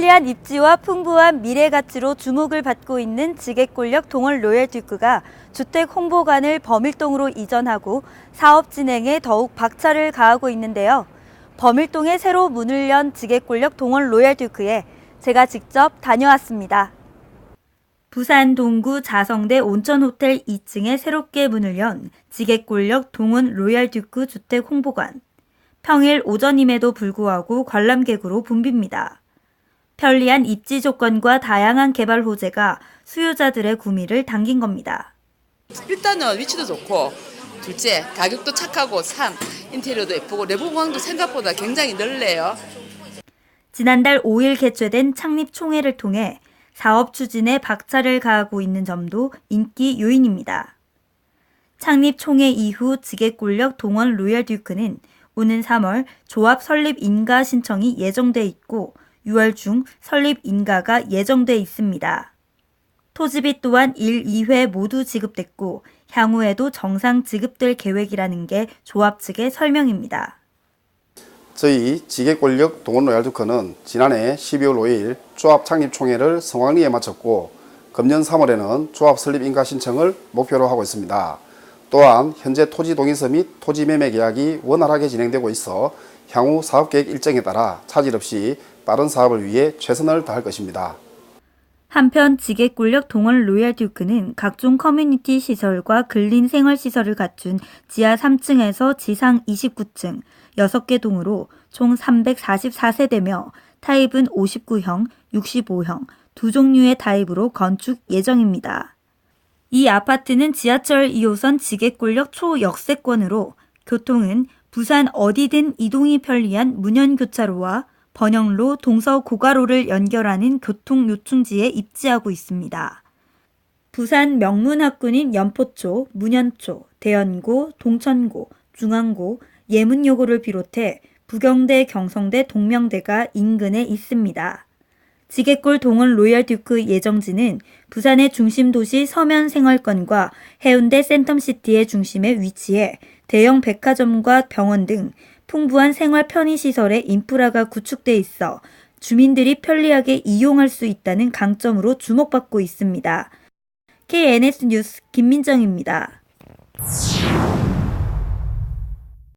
편리한 입지와 풍부한 미래 가치로 주목을 받고 있는 지게골역 동월 로얄 듀크가 주택 홍보관을 범일동으로 이전하고 사업 진행에 더욱 박차를 가하고 있는데요. 범일동에 새로 문을 연 지게골역 동월 로얄 듀크에 제가 직접 다녀왔습니다. 부산 동구 자성대 온천호텔 2층에 새롭게 문을 연 지게골역 동원 로얄 듀크 주택 홍보관. 평일 오전임에도 불구하고 관람객으로 붐빕니다. 편리한 입지 조건과 다양한 개발 호재가 수요자들의 구미를 당긴 겁니다. 일단은 위치도 좋고 둘째 가격도 착하고 3 인테리어도 예쁘고 내부 공간도 생각보다 굉장히 넓네요. 지난달 5일 개최된 창립 총회를 통해 사업 추진에 박차를 가하고 있는 점도 인기 요인입니다. 창립 총회 이후 지게골력 동원 로얄 듀크는 오는 3월 조합 설립 인가 신청이 예정돼 있고 6월 중 설립 인가가 예정돼 있습니다. 토지비 또한 1, 2회 모두 지급됐고 향후에도 정상 지급될 계획이라는 게 조합 측의 설명입니다. 저희 지게권력 동원로얄두커는 지난해 12월 5일 조합 창립 총회를 성황리에 마쳤고 금년 3월에는 조합 설립 인가 신청을 목표로 하고 있습니다. 또한 현재 토지 동의서 및 토지 매매 계약이 원활하게 진행되고 있어 향후 사업 계획 일정에 따라 차질 없이 빠른 사업을 위해 최선을 다할 것입니다. 한편 지게골력 동원 로얄 듀크는 각종 커뮤니티 시설과 근린 생활 시설을 갖춘 지하 3층에서 지상 29층 6개 동으로 총 344세대며 타입은 59형, 65형 두 종류의 타입으로 건축 예정입니다. 이 아파트는 지하철 2호선 지게골역 초역세권으로 교통은 부산 어디든 이동이 편리한 문현교차로와 번영로 동서 고가로를 연결하는 교통 요충지에 입지하고 있습니다. 부산 명문학군인 연포초, 문현초, 대연고, 동천고, 중앙고, 예문여고를 비롯해 부경대, 경성대, 동명대가 인근에 있습니다. 지게골 동원 로얄 듀크 예정지는 부산의 중심 도시 서면 생활권과 해운대 센텀시티의 중심에 위치해 대형 백화점과 병원 등 풍부한 생활 편의시설의 인프라가 구축돼 있어 주민들이 편리하게 이용할 수 있다는 강점으로 주목받고 있습니다. KNS 뉴스 김민정입니다.